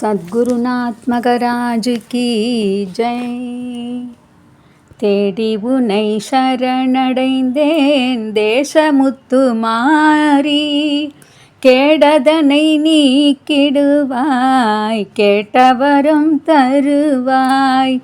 சத்குருநாத்மகராஜுக்கு ஜெய். தேடி உனை சரணடைந்தேன் தேசமுத்து மாறி. கேடதனை நீக்கிடுவாய் கேட்டவரும் தருவாய்.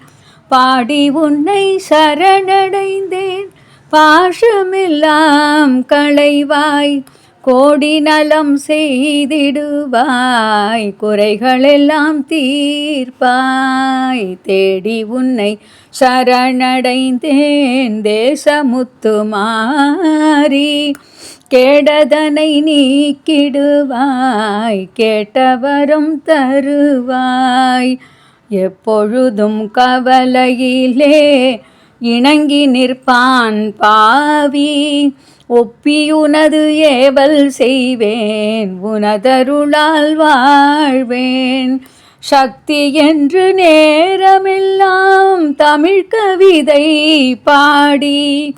பாடி உன்னை சரணடைந்தேன் பாஷமெல்லாம் களைவாய். கோடி நலம் செய்திடுவாய் குறைகளெல்லாம் தீர்ப்பாய். தேடி உன்னை சரணடைந்தேன் தேசமுத்து மாறி. கேடதனை நீக்கிடுவாய் கேட்டவரும் தருவாய். எப்பொழுதும் கவலையிலே இணங்கி நிற்பான் பாவி. ஒப்பியுனது ஏவல் செய்வேன் உனதருளால் வாழ்வேன். சக்தி என்று நேரமெல்லாம் தமிழ் கவிதை பாடி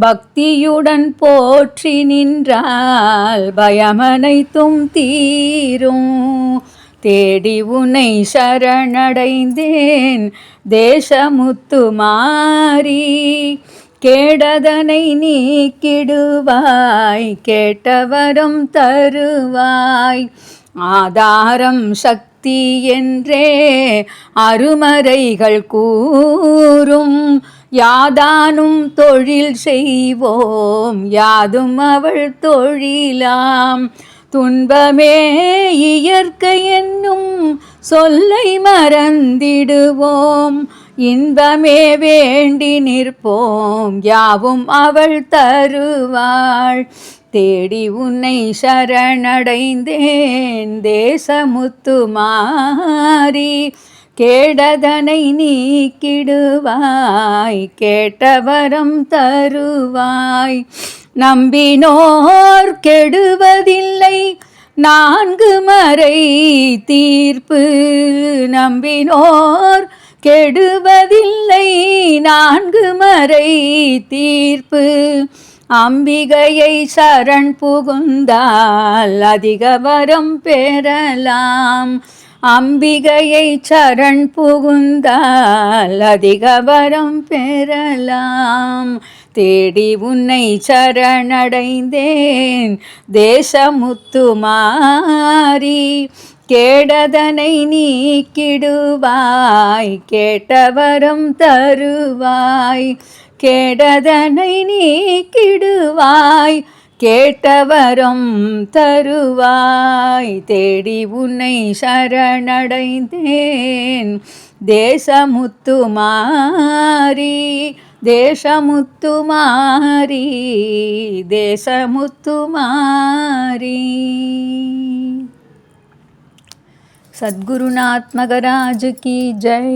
பக்தியுடன் போற்றி நின்றால் பயமனைத்தும் தீரும். தேடி உனை சரணடைந்தேன். தேசமுத்து மாறி கேடதனை நீக்கிடுவாய். கேட்டவரும் தருவாய். ஆதாரம் சக்தி என்றே அருமறைகள் கூறும். யாதானும் தொழில் செய்வோம். யாதும் அவள் தொழிலாம். துன்பமே இயற்கை என்னும் சொல்லை மறந்திடுவோம். இன்பமே வேண்டி நிற்போம். யாவும் அவள் தருவாள். தேடி உன்னை சரணடைந்தேன். தேசமுத்து மாறி கேடதனை நீக்கிடுவாய். கேட்டவரம் தருவாய். நம்பினோர் கெடுவதில்லை. நான்கு மறை தீர்ப்பு நம்பினோர் கெடுவதில்லை. நான்கு மறை தீர்ப்பு அம்பிகையை சரண் புகுந்தால் அதிக வரம் பெறலாம். அம்பிகையை சரண் புகுந்தால் அதிக வரம் பெறலாம். தேடி உன்னை சரணடைந்தேன். தேசமுத்து மாறி கேடதனை நீக்கிடுவாய். கேட்டவரும் தருவாய். கேடதனை நீக்கிடுவாய். கேட்டவரும் தருவாய். தேடி உன்னை சரணடைந்தேன். தேசமுத்து దేశముత్తు మారి దేశముత్తు మారి సద్గురునాత్మగరాజు కీ జై